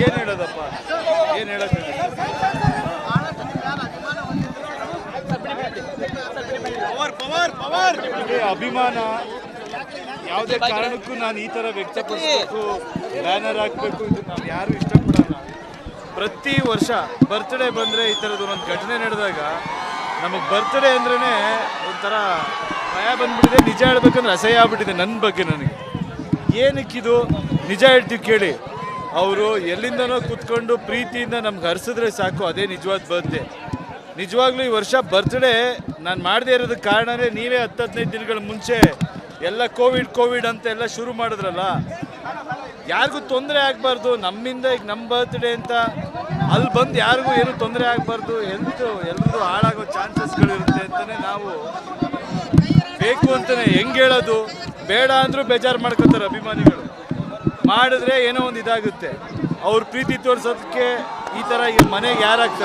ಏನು ಹೇಳೋದಪ್ಪ? ಏನು ಹೇಳೋಕ್ಕಾಗಲ್ಲ ನನಗೆ ಅಭಿಮಾನ ಯಾವುದೇ ಕಾರಣಕ್ಕೂ ನಾನು ಈ ಥರ ವ್ಯಕ್ತಪಡಿಸಬೇಕು ಬ್ಯಾನರ್ ಹಾಕಬೇಕು ಇದು ನಾವು ಯಾರು ಇಷ್ಟಪಡಲ್ಲ. ಪ್ರತಿ ವರ್ಷ ಬರ್ತ್ಡೇ ಬಂದರೆ ಈ ಥರದ್ದು ಒಂದು ಘಟನೆ ನಡೆದಾಗ ನಮಗೆ ಬರ್ತ್ಡೇ ಅಂದ್ರೇ ಒಂಥರ ಭಯ ಬಂದ್ಬಿಟ್ಟಿದೆ ನಿಜ ಹೇಳ್ಬೇಕಂದ್ರೆ ಅಸಹ್ಯ ಆಗ್ಬಿಟ್ಟಿದೆ ನನ್ನ ಬಗ್ಗೆ ನನಗೆ. ಏನಕ್ಕಿದು? ನಿಜ ಹೇಳ್ತೀವಿ ಕೇಳಿ. ಅವರು ಎಲ್ಲಿಂದನೋ ಕೂತ್ಕೊಂಡು ಪ್ರೀತಿಯಿಂದ ನಮ್ಗೆ ಹರಿಸಿದ್ರೆ ಸಾಕು, ಅದೇ ನಿಜವಾದ ಬರ್ತ್ಡೇ ನಿಜವಾಗ್ಲೂ ಈ ವರ್ಷ ಬರ್ತ್ಡೇ ನಾನು ಮಾಡದೇ ಇರೋದಕ್ಕೆ ಕಾರಣನೇ ನೀವೇ ಹತ್ತು ಹದಿನೈದು ದಿನಗಳ ಮುಂಚೆ ಎಲ್ಲ ಕೋವಿಡ್ ಕೋವಿಡ್ ಅಂತ ಎಲ್ಲ ಶುರು ಮಾಡಿದ್ರಲ್ಲ, ಯಾರಿಗೂ ತೊಂದರೆ ಆಗಬಾರ್ದು. ನಮ್ಮಿಂದ ಈಗ ನಮ್ಮ ಬರ್ತ್ಡೇ ಅಂತ ಅಲ್ಲಿ ಬಂದು ಯಾರಿಗೂ ಏನು ತೊಂದರೆ ಆಗಬಾರ್ದು ಹೆಲ್ತ್ ಎಲ್ರಿಗೂ ಹಾಳಾಗೋ ಚಾನ್ಸಸ್ಗಳಿರುತ್ತೆ ಅಂತಲೇ ನಾವು ಬೇಕು ಅಂತಲೇ ಹೆಂಗೆ ಹೇಳೋದು? ಬೇಡ ಅಂದರೂ ಬೇಜಾರು ಮಾಡ್ಕೋತಾರೆ ಅಭಿಮಾನಿಗಳು. ಮಾಡಿದ್ರೆ ಏನೋ ಒಂದು ಇದಾಗುತ್ತೆ. ಅವ್ರ ಪ್ರೀತಿ ತೋರಿಸೋದಕ್ಕೆ ಈ ಥರ ಈ ಮನೆಗೆ ಯಾರಾಗ್ತಾರೆ